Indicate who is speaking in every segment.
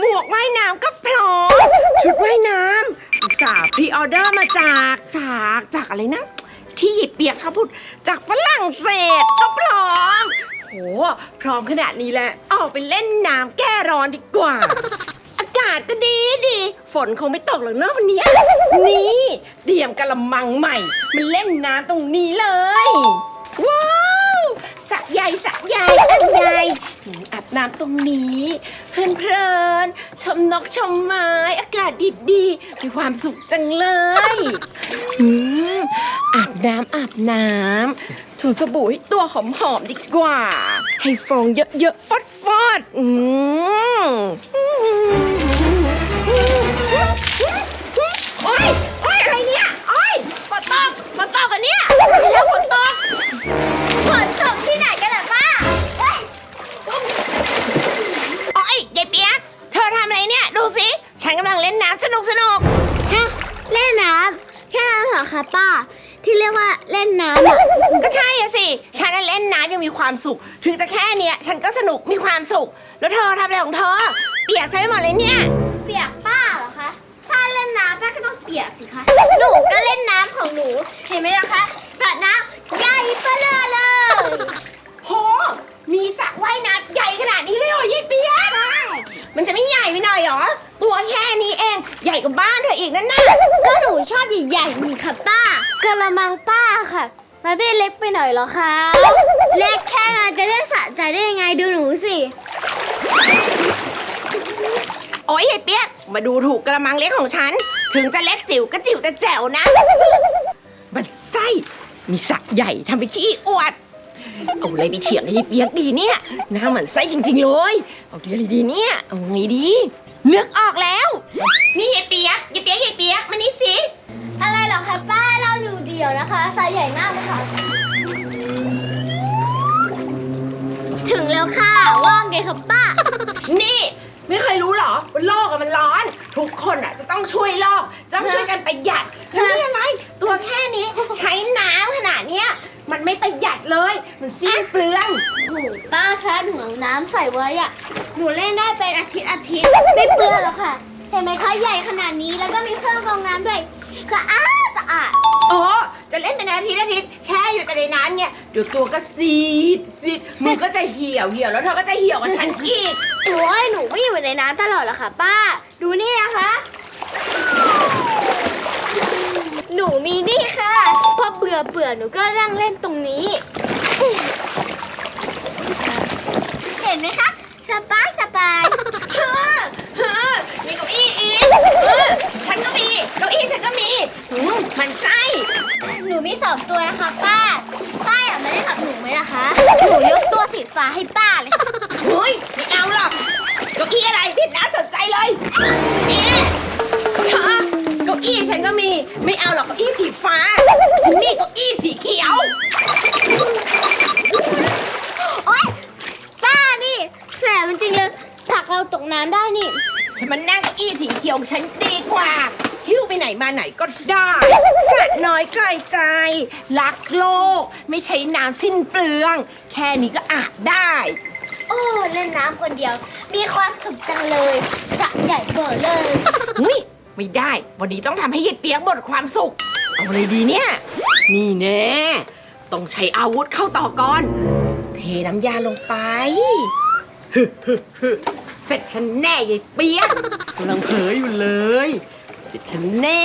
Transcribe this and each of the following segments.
Speaker 1: หมวกว่ายน้ำก็พร้อมชุดว่ายน้ำอุตส่าห์พรีออเดอร์มาจากจากจากอะไรนะ ที่หยิบเปียกชอบพูดจากฝรั่งเศสก็พร้อมโหพร้อมขนาดนี้แล้วออกไปเล่นน้ำแก้ร้อนดีกว่า อากาศก็ดีดีฝนคงไม่ตกหรอกเนอะวันเนี้ยนี่เตรียมกระมังใหม่มันเล่นน้ำตรงนี้เลย ว้าวสะใหญ่สะใหญ่อันใหญ่ อาบน้ำตรงนี้เพลินเพลินๆชมนกชมไม้อากาศดีดีๆมีความสุขจังเลยอืมอาบน้ำอาบน้ำถูสบู่ให้ตัวหอมๆดีกว่า ให้ฟองเยอะๆฟอดๆอืมโอ๊ยโอ๊ยอะไรเนี่ยโอ๊ยฝนตกฝนตกกันเนี่ยแล้วฝนตก
Speaker 2: ฝนตก
Speaker 1: ฉันกำลังเล่นน้ำสนุกสนุก
Speaker 2: ฮะเล่นน้ำแค่นั้นเหรอคะป้า ที่เรียกว่าเล่นน้ำอะ
Speaker 1: ก็ใช่อะสิ ฉันน่ะเล่นน้ำยังมีความสุข ถึงจะแค่เนี้ยฉันก็สนุกมีความสุข แล้วเธอทำอะไรของเธอ เปียกใช่หมดเลยเนี่ย
Speaker 2: เปียกป้าเหรอคะถ้าเล่นน้ำป้าก็ต้องเปียกสิคะหนูก็เล่นน้ำของหนูเห็นไหมล่ะคะสระน้ำใหญ่เบ้อเลยเลย
Speaker 1: โห มีสระว่ายน้ำใหญ่ขนาดนี้เลยเหรอยายเปียก
Speaker 2: ใช่
Speaker 1: มันจะไม่ใหญ่ไปหน่อยเหรอ ตัวแค่นี้เอง ใหญ่กว่าบ้านเธออีกนั่นน่ะ
Speaker 2: ก็หนูชอบใหญ่ๆนี่ค่ะป้ากระมังป้าค่ะ มันไม่เล็กไปหน่อยเหรอคะเล็กแค่นั้นจะได้สะใจได้ยังไงดูหนูสิ
Speaker 1: โอ้ยยายเปียกมาดูถูกกระมังเล็กของฉัน ถึงจะเล็กจิ๋วก็จิ๋วแต่แจ๋วนะบัดไส้มีสระใหญ่ทำไปขี้อวด เอาอะไรไปเถียงกับยายเปียกดีเนี่ยหน้าเหมือนไส้จริงๆเลย เอาดีอะไรดีเนี่ย เอาไงดี นึกออกแล้ว นี่ยายเปียกยายเปียกยายเปียกมานี่สิ
Speaker 2: อะไรเหรอคะป้าเราอยู่เดียวนะคะไซส์ใหญ่มากเลยค่ะ ถึงแล้วค่ะว่างไงคะป้า
Speaker 1: นี่ ไม่เคยรู้เหรอว่าโลกอะมันร้อน ทุกคนอะจะต้องช่วยโลกจะต้องช่วยกันประหยัดแล้วนี่อะไร ตัวแค่นี้ใช้น้ำขนาดเนี้ยมันไม่ประหยัดเลย มันสิ้นเปลือง
Speaker 2: โอ้โหป้าคะหนูเอาน้ำใส่ไว้อะหนูเล่นได้เป็นอาทิตย์อาทิตย์ไม่เปลืองหรอกค่ะ เห็นไหมคะใหญ่ขนาดนี้แล้วก็มีเครื่องกรองน้ำด้วยสะอาดสะอาด
Speaker 1: โอ้จะเล่นเป็นอาทิตย์อาทิตย์แช่อยู่แต่ในน้ำเนี่ยเดี๋ยวตัวก็ซีดซีดมือก็จะเหี่ยวเหี่ยวแล้วเธอก็จะเหี่ยวกับฉันอีก
Speaker 2: โอ้ยหนูไม่อยู่ในน้ำตลอดหรอกค่ะ ป้า ดูนี่นะคะ หนูมีนี่ค่ะ พอเบื่อเบื่อหนูก็นั่งเล่นตรงนี้เห็นไหมคะ สบายสบาย
Speaker 1: เฮ้อเฮ้อมีเก้าอี้อีกเออฉันก็มี เก้าอี้ฉันก็มีหืมมันไส้
Speaker 2: หนูมีสองตัวนะคะป้า ป้าอยากมาเล่นกับหนูไหมล่ะคะ หนูยกตัวสีฟ้าให้ป้าเลยค่ะ
Speaker 1: เฮ้ยไม่เอาหรอกเก้าอี้อะไรพี่น่าสนใจเลยเอ๊ะชาเก้าอี้ฉันก็มี ไม่เอาหรอกเก้าอี้สีฟ้า นมา
Speaker 2: นั่งเก้า
Speaker 1: อี้สีเขียวของฉันดีกว่า หิ้วไปไหนมาไหนก็ได้สัตว์น้อยไกลใจรักโลก ไม่ใช้น้ำสิ้นเปลือง แค่นี้ก็อาบได้
Speaker 2: โอ้เล่นน้ำคนเดียว มีความสุขจังเลยสระใหญ่เบอเลย
Speaker 1: อุ้ยไม่ได้ วันนี้ต้องทำให้ยายเปียกหมดความสุข เอาเลยดีเนี่ย นี่แน่ต้องใช้อาวุธเข้าต่อก่อน เทน้ำยาลงไปฮึฮึฮึ เสร็จฉันแน่ยายเปียกกำลังเผลออยู่เลย เสร็จฉันแน่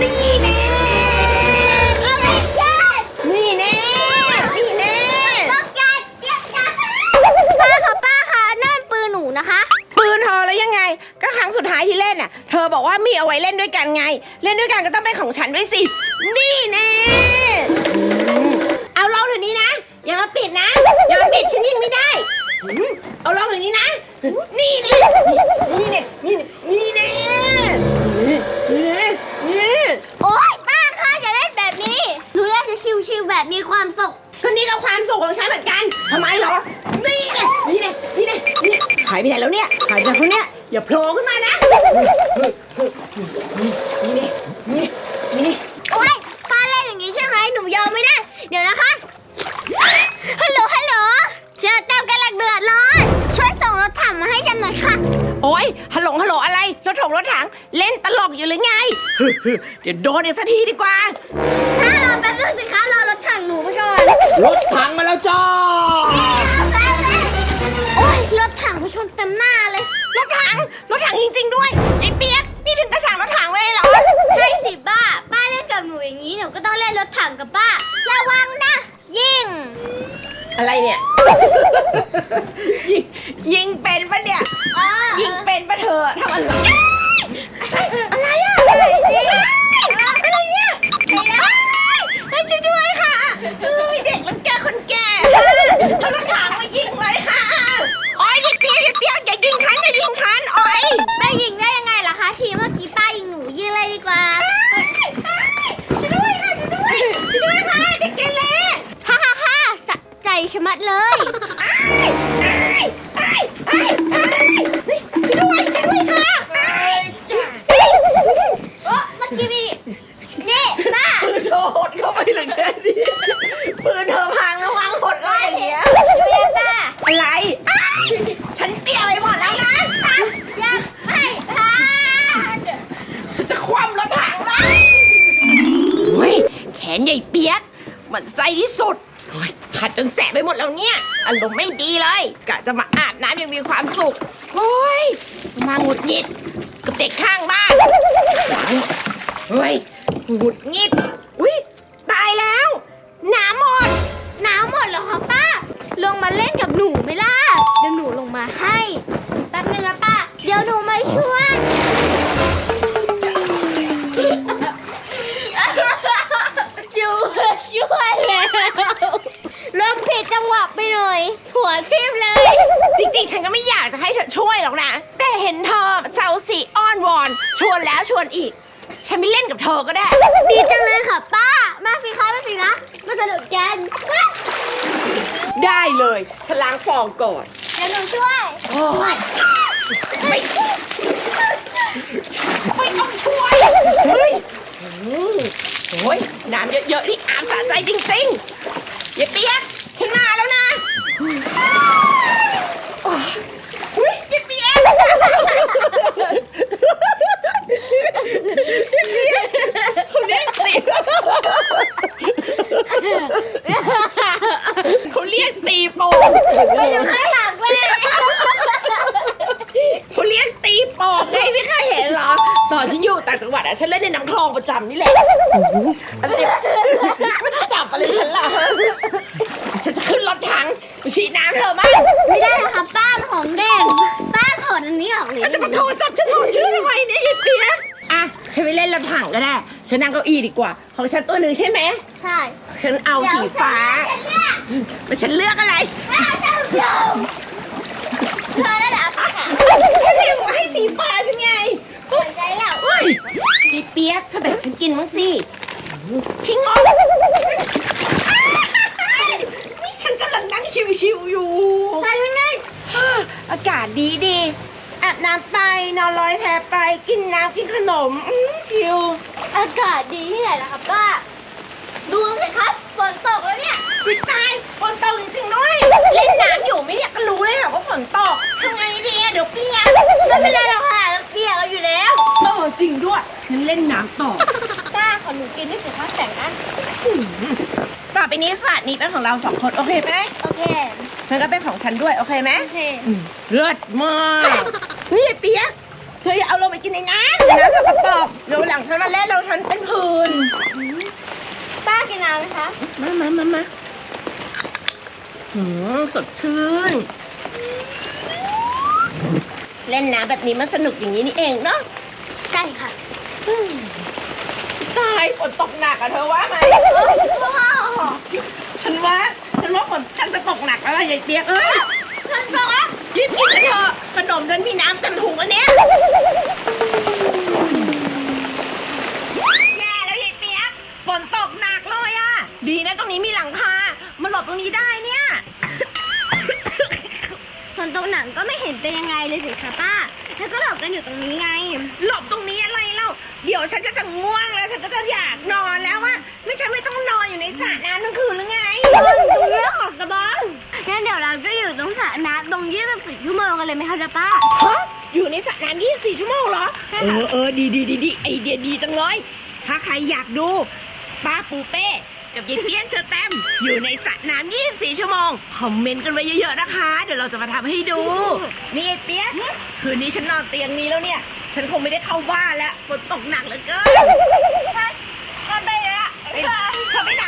Speaker 1: นี่แน่
Speaker 2: อะไรแย่
Speaker 1: นี่แน่ นี่แน่
Speaker 2: ต้องแย่แย่แย่ป้าคะป้าคะนั่นปืนหนูนะคะ
Speaker 1: ปืนเธอแล้วยังไง ก็ครั้งสุดท้ายที่เล่นน่ะ เธอบอกว่ามีเอาไว้เล่นด้วยกันไง เล่นด้วยกันก็ต้องเป็นของฉันด้วยสิ นี่แน่ายไปไหนแล้วเนี่ยหายไปไหนแล้วเนี่ยอย่าโผล่ขึ้นมานะนี่นี่นี่นี่
Speaker 2: โอ๊ยป้าเล่นอย่างนี้ใช่ไหมหนูยอมไม่ได้ เดี๋ยวนะคะฮัลโหลฮัลโหลเจอเต็มกำลังเดือดร้อนช่วยส่งรถถังมาให้ฉันหน่อยค่ะ
Speaker 1: โอ้รถถังเล่นตลกอยู่หรือไงเดี๋ยวโดนอีกสักทีดีกว่า
Speaker 2: ถ้ารอแป๊บนึงสิคะรอรถถังหนูไปก่อน
Speaker 1: รถถังมาแล้วจ้า
Speaker 2: ต็มหน้าเลย
Speaker 1: รถถัง รถถังจริง ๆ ด้วย ไอ้เปียก นี่ถึงกระสั่งรถถังเลยเหรอ
Speaker 2: ใช่สิป้า ป้าเล่นกับหนูอย่างนี้หนูก็ต้องเล่นรถถังกับป้า ระวังนะ ยิง
Speaker 1: อะไรเนี่ย ยิงยิงเป็นปะเนี่ย
Speaker 2: อ๋อ
Speaker 1: ยิงเป็นปะเธอทำอะไรอะไรอะ
Speaker 2: ใช่สิ
Speaker 1: อะไรเนี่ย
Speaker 2: ใช่แล้ว
Speaker 1: ให้ช่วยด้วยค่ะเฮ้ยเด็กมันแก่คนแก่เอารถถังมายิงเลยค่ะโอ้ยอย่า เปียกอย่าเปียกอย่ายิงฉันอย่ายิงฉันโอ้ย
Speaker 2: แม่ยิงได้ยังไงล่ะคะทีเมื่อกี้ป้ายิงหนูยิงเลยดีกว่า
Speaker 1: ช่วยด้วยค่ะช่วยด้วยช่วยด้วยค่ะเด็กเกเร
Speaker 2: ฮ่าฮ่าฮ่าสะใจชะมัดเลย
Speaker 1: อ้ายอ้ายอ้ายอ้ายอ้ายช่วยด้วยช่วยด้วยค่ะอ้าย
Speaker 2: โอ้เมื่อกี้มีนี่ป้า
Speaker 1: ปืนเธอหดเข้าไปเลยแค่นี้ปืนเธ ที่สุดโอ้ยขัดจนแสบไปหมดแล้วเนี่ย อารมณ์ไม่ดีเลยกะจะมาอาบน้ำยังมีความสุขโอ้ยมาหงุดหงิดกับเด็กข้างบ้านเฮ้ยหงุดหงิดอุ้ยตายแล้วน้ำหมด
Speaker 2: น้ำหมดแล้วค่ะป้า ลงมาเล่นกับหนูไหมล่ะ เดี๋ยวหนูลงมาให้ แป๊บนึงนะป้า เดี๋ยวหนูมาช่วย อี
Speaker 1: ก ฉันไม่เล่นกับเธอก็ได้
Speaker 2: ดีจังเลยค่ะป้า มาสิคะมาสินะ มาสนุกกัน
Speaker 1: ได้เลยฉันล้างฟองก่อน
Speaker 2: เดี๋ยวหนูช่วย
Speaker 1: โอ้ยไม่ไม่ต้องช่วยเฮ้ยอืมโอ้ยน้ำเยอะๆนี่อาบสะใจจริงๆอย่าเปียกฉันมาแล้วนะโอ้ยเฮ้ยอย่าเปียกเขาเรียกตีเขาเรียกตีโป่ง
Speaker 2: ไปดูข้างหลังเลย
Speaker 1: เขาเรียกตีโป่งไงไม่เคยเห็นเหรอ ตอนฉันอยู่ต่างจังหวัดอะ ฉันเล่นในน้ำคลองประจำนี่แหละอะไรมันจับอะไรฉันล่ะฉันจะขึ้นรถถังไปฉีดน้ำเธอมั้ง
Speaker 2: ไม่ได้นะคะป้ามันของเด็กป้าถอดอันนี้ออกเลย
Speaker 1: มันจะมาโทรจับฉันโทรชื่อทำไมเนี่ยยายเปียกอะฉันไปเล่นรถถังก็ได้ ฉันนั่งเก้าอี้ดีกว่า ของฉันตัวหนึ่งใช่ไหม
Speaker 2: ใช่
Speaker 1: ฉันเอาสีฟ้าแต่ฉันเลือกอะไร
Speaker 2: เจ้าเจ้าเธอได้แล้วค่ะ
Speaker 1: ฉันเลือกให้สีฟ้าฉันไง
Speaker 2: สนใจแล้ว
Speaker 1: เฮ้ยยายเปียกเธอแบ่งฉันกินมั้งสิพี่งอนี่ฉันกำลังนั่งชิวๆอยู่
Speaker 2: ไปไม่ได้
Speaker 1: อากาศดีดีอาบน้ำไปนอนลอยแพไปกินน้ำกินขนมอื้อชิว
Speaker 2: อากาศดีที่ไหนล่ะครับป้า ดูสิครับฝนตกแล้วเนี่ย
Speaker 1: วิตายฝนตกจริงๆด้วยเล่นน้ำอยู่ไม่อยากจะรู้เลยเหรอว่าฝนตกทำไงดีอะเดี๋ยวเปียก
Speaker 2: ไม่เป็นไรหรอกค่ะเปียกอยู่แล้ว
Speaker 1: เออจริงด้วย งั้นเล่นน้ำต่อ
Speaker 2: ป้าขอหนูกินด้วยสิคะแต่งนะ
Speaker 1: ต่อไปนี้สระนี้เป็นของเราสองคน โอเคไหม
Speaker 2: โอเค
Speaker 1: มันก็เป็นของฉันด้วย โอเคไหม
Speaker 2: โอเค
Speaker 1: เลิศมาก นี่เปียกเธออย่าเอาลงไปกินในน้ำเดี๋ยวน้ำสกปรกเดี๋ยวหลังฉันมาเล่นเราฉันเป็นผื่น
Speaker 2: ป้ากินน้ำไหมคะ
Speaker 1: มามามามาหืมสดชื่น เล่นน้ำแบบนี้มันสนุกอย่างนี้นี่เองเนาะ
Speaker 2: ใช่ค่ะ
Speaker 1: ตายฝนตกหนักอะเธอว่าไหม
Speaker 2: เอ้ยว้าว
Speaker 1: ฉันว่าฉันว่าฝนฉันจะตกหนักแล้วล่ะยายเปียกเอ้ย
Speaker 2: ฉันบอกว่า
Speaker 1: รีบกินกันเถอะขนมฉันมีน้ำเต็มถุงอันเนี้ยแย่แล้วยายเปียกฝนตกหนักเลยอะดีนะตรงนี้มีหลังคามาหลบตรงนี้ได้เนี่ย
Speaker 2: ฝนตกหนังก็ไม่เห็นเป็นยังไงเลยสิคะป้าแล้วก็หลบกันอยู่ตรงนี้ไง
Speaker 1: หลบตรง ง่วงแล้วฉันก็จะอยากนอนแล้วอะไม่ฉันไม่ต้องนอนอยู่ในสระน้ำทั้งคืนหรือไง
Speaker 2: ตรงนี้ของกระบองงั้นเดี๋ยวเราก็อยู่ตรงสระน้ำตรง24ชั่วโมงกันเลยไหมคะจ๊ะป้า
Speaker 1: ฮะอยู่ในสระน้ำ24ชั่วโมงเหรอ เออเออดีดีดีดีไอเดียดีจังเลย ถ้าใครอยากดูป้าปูเป้กับยายเปี้ยนเชอร์แตมอยู่ในสระน้ำ24 ชั่วโมง คอมเมนต์กันไว้เยอะๆนะคะ เดี๋ยวเราจะมาทำให้ดู นี่ไอเปียกคืนนี้ฉันนอนเตียงนี้แล้วเนี่ย ฉันคงไม่ได้เข้าบ้านแล้วฝนตกหนักเหลือเกิน
Speaker 2: ก็ไปละ
Speaker 1: เธอไปไหน